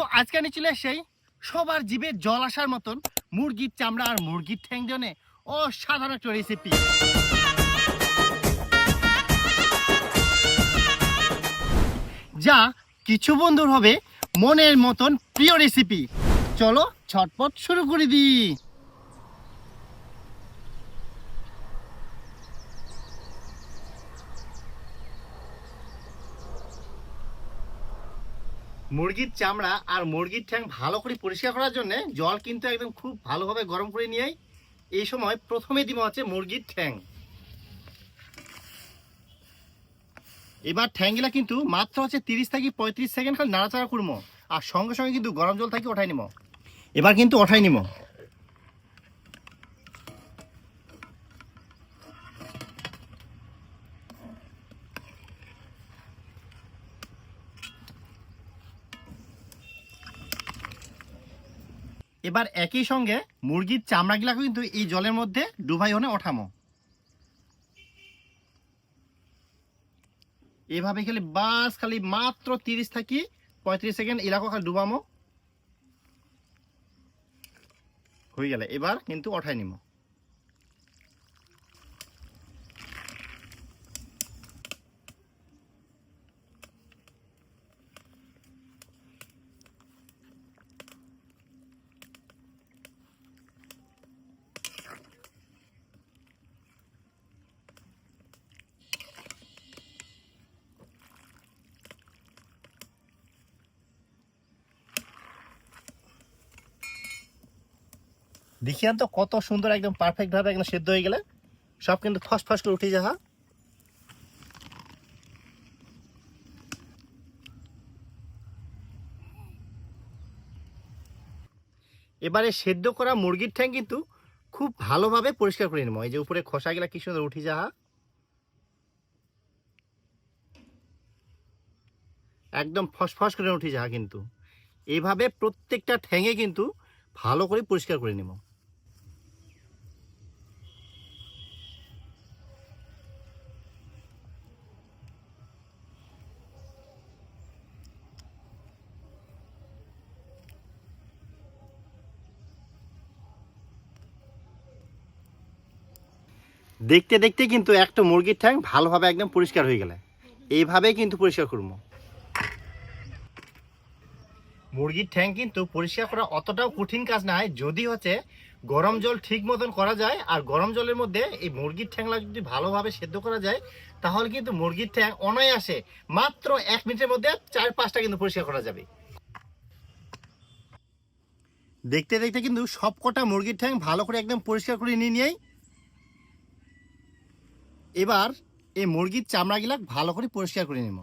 তো আজকে চলে সেই সবার জীবে জল আসার মতন মুরগির চামড়া আর মুরগির ঠ্যাং জনে অসাধারণ একটা রেসিপি যা কিছু বন্ধুর হবে মনের মতন প্রিয় রেসিপি চলো ছটপট শুরু করে দিই। মুরগির চামড়া আর মুরগির ঠ্যাং ভালো করে পরিষ্কার করার জন্য জল কিন্তু একদম খুব ভালোভাবে গরম করে নিয়ে এই সময় প্রথমে দিব হচ্ছে মুরগির ঠ্যাং। এবার ঠ্যাংগুলা কিন্তু মাত্র হচ্ছে তিরিশ থেকে পঁয়ত্রিশ সেকেন্ড খালি নাড়াচাড়া করব। আর সঙ্গে সঙ্গে কিন্তু গরম জল থেকে ওঠাই নিব। এবার কিন্তু ওঠাই নিব। এবার একই সঙ্গে মুরগির চামড়াগুলাকে কিন্তু এই জলের মধ্যে ডুবাই হনে ওঠামো। এভাবে খালি বাস খালি মাত্র তিরিশ থাকি পঁয়ত্রিশ সেকেন্ড এলাকা খালি ডুবামো। হয়ে গেলে এবার কিন্তু ওঠাই নিমো। দেখিয়ান তো কত সুন্দর একদম পারফেক্ট ভাবে একদম সেদ্ধ হয়ে গেলে। সব কিন্তু ফাস্ট ফাস্ট করে উঠে যাহা এবারে সেদ্ধ করা মুরগির ঠ্যাং কিন্তু খুব ভালোভাবে পরিষ্কার করে নেব। এই যে উপরে খোসাগুলা কি সুন্দর উঠে যাহা একদম ফসফস করে উঠে যাহা কিন্তু। এভাবে প্রত্যেকটা ঠ্যাঙে কিন্তু ভালো করে পরিষ্কার করে নেব। দেখতে দেখতে কিন্তু একটা মুরগির ঠ্যাং ভালোভাবে একদম পরিষ্কার হয়ে গেলে। এইভাবেই কিন্তু পরিষ্কার করব। মুরগির ঠ্যাং কিন্তু পরিষ্কার করা অতটাও কঠিন কাজ নয় যদি হচ্ছে গরম জল ঠিক মতন করা যায় আর গরম জলের মধ্যে এই মুরগির ঠ্যাংলা যদি ভালোভাবে সেদ্ধ করা যায় তাহলে কিন্তু মুরগির ঠ্যাং অনায়াসে মাত্র এক মিনিটের মধ্যে চার পাঁচটা কিন্তু পরিষ্কার করা যাবে। দেখতে দেখতে কিন্তু সব কটা মুরগির ঠ্যাং ভালো করে একদম পরিষ্কার করে নিয়ে নিয়েই এবার এই মুরগির চামড়াগুলা ভালো করে পরিষ্কার করে নেব।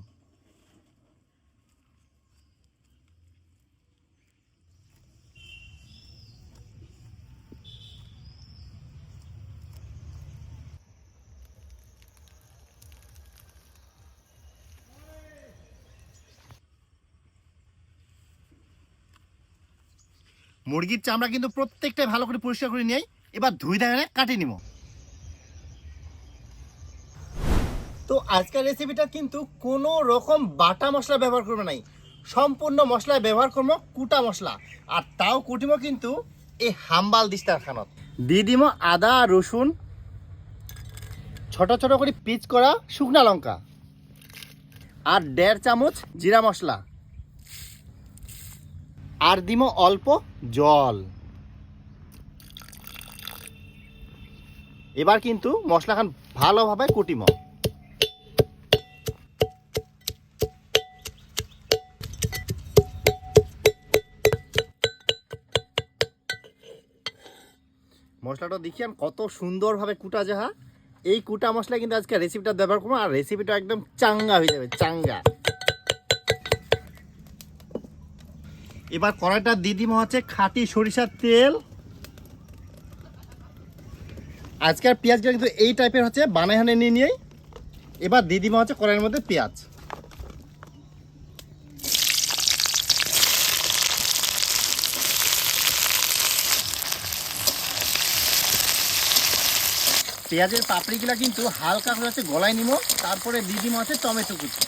মুরগির চামড়া কিন্তু প্রত্যেকটাই ভালো করে পরিষ্কার করে নিয়ে এবার ধুই দেখানে কাটিয়ে নিব। তো আজকের রেসিপিটা কিন্তু কোনো রকম বাটা মশলা ব্যবহার করব নাই। সম্পূর্ণ মশলা ব্যবহার করব কুটা মশলা। আর তাও কুটিমো কিন্তু এই হাম্বাল দিস্তার খানত। দিয়ে দিব আদা, রসুন, ছোট ছোট করে পিচ করা শুকনা লঙ্কা। আর দেড় চামচ জিরা মশলা। আর দিব অল্প জল। এবার কিন্তু মশলাখান ভালোভাবে কুটিম মশলাটা দেখি আমি কত সুন্দরভাবে কুটা যাহা। এই কুটা মশলা কিন্তু আজকে রেসিপিটা ব্যবহার করব, আর রেসিপিটা একদম চাঙ্গা হয়ে যাবে, চাঙ্গা। এবার কড়াইটা দিয়ে দিব হচ্ছে খাঁটি সরিষার তেল। আজকের পেঁয়াজটা কিন্তু এই টাইপের হচ্ছে বানাহানে নিয়ে নিয়ে এবার দিয়ে দিব হচ্ছে কড়াইয়ের মধ্যে পেঁয়াজ। পেঁয়াজের পাপড়িগুলো কিন্তু হালকা করে হচ্ছে গলায় নিব তারপরে দিদিম আছে টমেটো কুচি।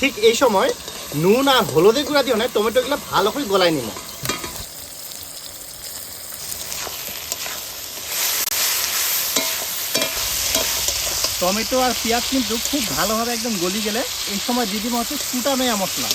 ঠিক এই সময় নুন আর হলুদের গুঁড়া দিও না টমেটোগুলো ভালো করে গলায় নিব টমেটো আর পেঁয়াজ কিন্তু খুব ভালোভাবে একদম গলি গেলে। এই সময় দিদিমা হচ্ছে কুটা মেয়া মশলা।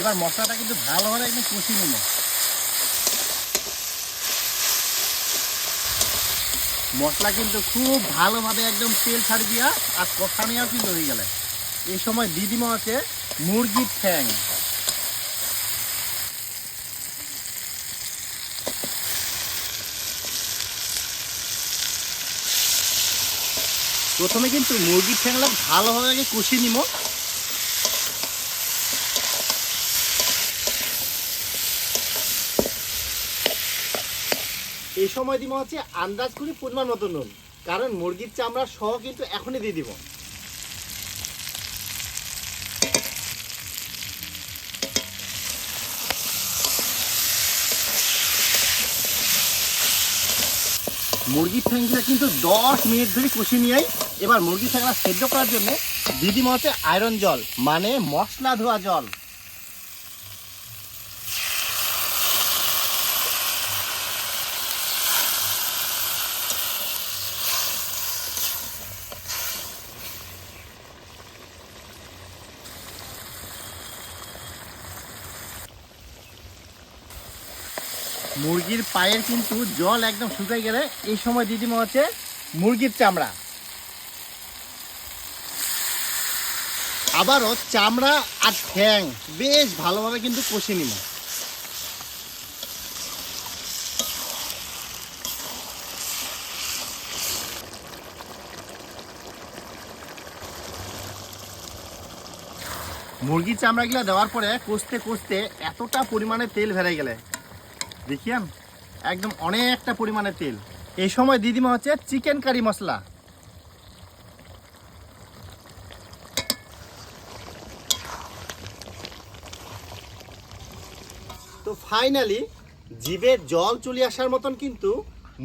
এবার মশলাটা কিন্তু ভালোভাবে একদম কষিয়ে নেব। মশলা কিন্তু খুব ভালোভাবে একদম তেল ছাড়ি দিয়া আর কষানিয়াও কিন্তু হয়ে গেলে। এই সময় দিদিমা আছে মুরগির ঠ্যাং। প্রথমে কিন্তু মুরগির ঠ্যাংটা ভালোভাবে আগে কষিয়ে নিব। এই সময় দিব হচ্ছে আন্দাজ করি পরিমাণ মতো নুন। কারণ মুরগির চামড়া সহ কিন্তু এখনই দিয়ে দিব। মুরগির ঠ্যাংটা কিন্তু দশ মিনিট ধরে কষিয়ে নিয়ে এবার মুরগির ঠ্যাংটা সেদ্ধ করার জন্য দিদিমা হচ্ছে আয়রন জল মানে মশলা ধোয়া জল। মুরগির পায়ের কিন্তু জল একদম শুকাই গেলে এই সময় দিদিমা হচ্ছে মুরগির চামড়া। আবারও চামড়া আর ঠ্যাং বেশ ভালোভাবে কিন্তু কষে নিল। মুরগির চামড়াগুলো দেওয়ার পরে কষতে কষতে এতটা পরিমাণে তেল ভেড়ে গেলে। দেখিয়ান একদম অনেকটা পরিমাণে তেল। এই সময় দিদিমা হচ্ছে চিকেন কারি মশলা। তো ফাইনালি জিভে জল চলে আসার মতন কিন্তু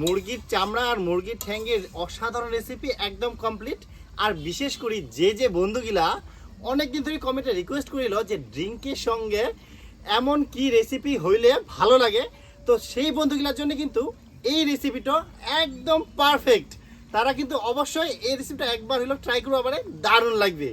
মুরগির চামড়া আর মুরগির ঠ্যাঙ্গের অসাধারণ রেসিপি একদম কমপ্লিট আর বিশেষ করে যে যে বন্ধুগুলা অনেকদিন ধরে কমেন্টে রিকোয়েস্ট করিল যে ড্রিঙ্কের সঙ্গে এমন কি রেসিপি হইলে ভালো লাগে। তো সেই বন্ধুগুলার জন্য কিন্তু এই রেসিপিটা একদম পারফেক্ট তারা কিন্তু অবশ্যই এই রেসিপিটা একবার হলো ট্রাই করব আবার দারুণ লাগবে।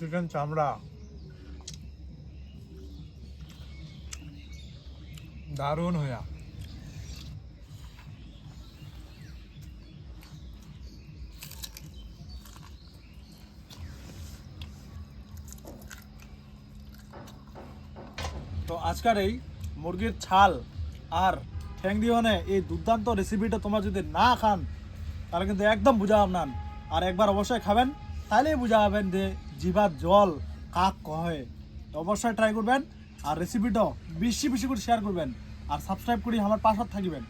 চিকেন চামড়া। দারুণ হইয়া। তো আজকের এই মুরগির ছাল আর ঠ্যাং দিওয়ানে এই দুর্দান্ত রেসিপিটা তোমরা যদি না খান, তাহলে কিন্তু একদম বুঝা আপনার আর একবার অবশ্যই খাবেন। তাহলেই বুঝা পাবেন যে জিভার জল কাক কহে। অবশ্যই ট্রাই করবেন আর রেসিপিটাও বেশি বেশি করে শেয়ার করবেন। আর সাবস্ক্রাইব করে আমার পাশে থাকবেন।